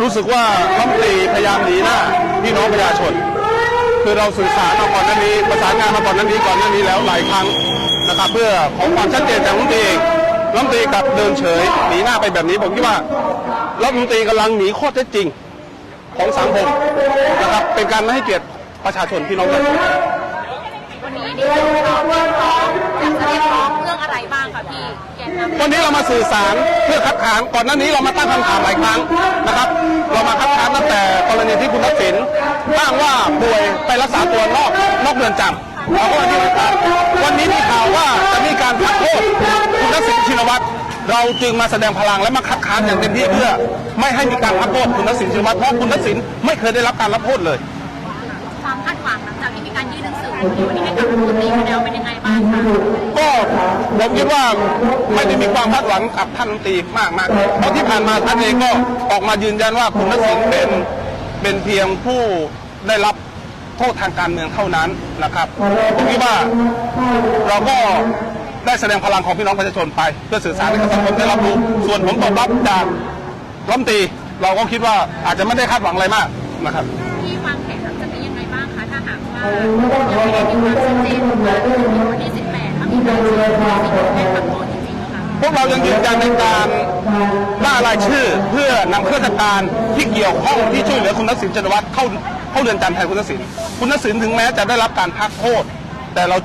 รู้สึกว่ารัฐมนตรีพยายามหนีหน้าพี่น้องประชาชน คือเราสื่อสารมาก่อนหน้านี้ประสานงานมาก่อนหน้านี้ก่อนหน้านี้แล้วหลายครั้งนะครับเพื่อขอความชัดเจนจากรัฐมนตรีเองรัฐมนตรีกลับเดินเฉยหนีหน้าไปแบบนี้ผมคิดว่ารัฐมนตรีกำลังหนีข้อเท็จจริงของสังคมนะครับเป็นการไม่ให้เกียรติประชาชนพี่น้องประชาชน บ้างคะพี่แกนนำวันนี้เรามาสื่อสารเพื่อคัดค้านก่อนหน้านี้เรามาตั้งคำถามหลายครั้งนะครับ เรามาคัดค้านตั้งแต่กรณีที่คุณทักษิณอ้างว่าป่วยไปรักษาตัวนอกนอกเรือนจำเราก็มายื่นคัดค้านวันนี้มีข่าวว่าจะมีการพักโทษคุณทักษิณชินวัตรเราจึงมาแสดงพลังและมาคัดค้านอย่างเต็มที่เพื่อ ไม่ให้มีการพักโทษคุณทักษิณชินวัตรเพราะคุณทักษิณไม่เคยได้รับการรับโทษเลย ความคาดหวังหลังจากที่มีการยื่นหนังสือวันนี้ให้กับคุณตีไปแล้วเป็นยังไงบ้างคะก็ผมคิดว่าไม่ได้มีความคาดหวังกับท่านตีมากมากเพราะที่ผ่านมาท่านเองก็ออกมายืนยันว่าคุณทักษิณเป็นเป็นเพียงผู้ได้รับโทษทางการเมืองเท่านั้นนะครับผมคิดว่าเราก็ได้แสดงพลังของพี่น้องประชาชนไป เพื่อสื่อสารให้กับสังคมได้รับรู้ ส่วนผลตอบรับจากรัฐมนตรีเราก็คิดว่าอาจจะไม่ได้คาดหวังอะไรมากนะครับที่วางแผน ไม่ได้มีความชัดเจนว่าวันที่18ถ้ามีการชี้แจงสิ่งที่แม่ทำโทษจริงๆนะคะพวกเรายังยืนยันในการล่ารายชื่อเพื่อนำข้าราชการที่เกี่ยวข้องที่ช่วยเหลือคุณทักษิณชินวัตรเข้าเข้าเรือนจำแทนคุณทักษิณคุณทักษิณถึงแม้จะได้รับการพักโทษ แต่เรา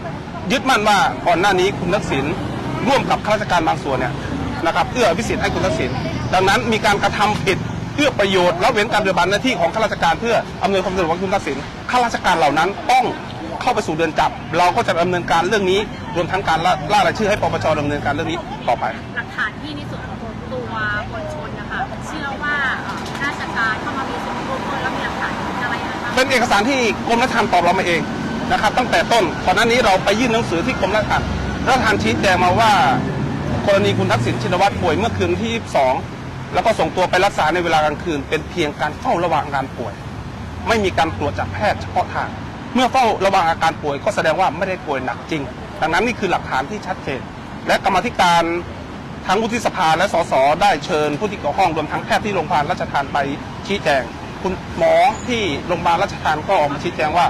ยึดมั่นว่าก่อนหน้านี้คุณทักษิณร่วมกับข้าราชการบางส่วนเนี่ยนะครับเอื้ออภิสิทธิ์ให้คุณทักษิณดังนั้นมีการกระทำผิดเพื่อประโยชน์และเว้นการปฏิบัติหน้าที่ของข้าราชการเพื่ออำนวยความสะดวกคุณทักษิณ ข้าราชการเหล่านั้นต้องเข้าไปสู่เรือนจำเราก็จะดำเนินการเรื่องนี้ รวมทั้งการล่าล่ารายชื่อให้ปปชดำเนินการเรื่องนี้ต่อไป หลักฐานที่ในส่วนของตัวมวลชนนะคะเชื่อว่าเอ่อราชการเข้ามามีส่วนร่วมด้วยแล้วมีหลักฐานอะไรนะคะเป็นเอกสารที่กรมราชทัณฑ์ตอบเรามาเองนะครับ ตั้งแต่ต้นก่อนหน้านี้เราไปยื่นหนังสือที่กรมราชทัณฑ์ราชทัณฑ์ชี้แจงมาว่า กรณีคุณทักษิณชินวัตรป่วยเมื่อคืนที่ 22 แล้วก็ส่งตัวไปรักษาในเวลากลางคืน เป็นเพียงการเฝ้าระวังอาการป่วย ไม่มีการตรวจจากแพทย์เฉพาะทาง เมื่อเฝ้าระวังอาการป่วยก็แสดงว่าไม่ได้ป่วยหนักจริง ดังนั้นนี่คือหลักฐานที่ชัดเจน และกรรมธิการทั้งวุฒิสภาและสสได้เชิญผู้ที่เกี่ยวข้องรวมทั้งแพทย์ที่โรงพยาบาลราชทานไปชี้แจง คุณหมอที่โรงพยาบาลราชทานก็ออกมาชี้แจงว่า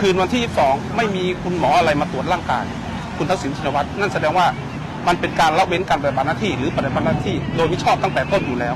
คืนวันที่ 22 ไม่มีคุณหมออะไรมาตรวจร่างกาย คุณทักษิณชินวัตรนั่นแสดงว่ามันเป็นการละเว้นการปฏิบัติหน้าที่ หรือปฏิบัติหน้าที่โดยมิชอบตั้งแต่ต้นอยู่แล้ว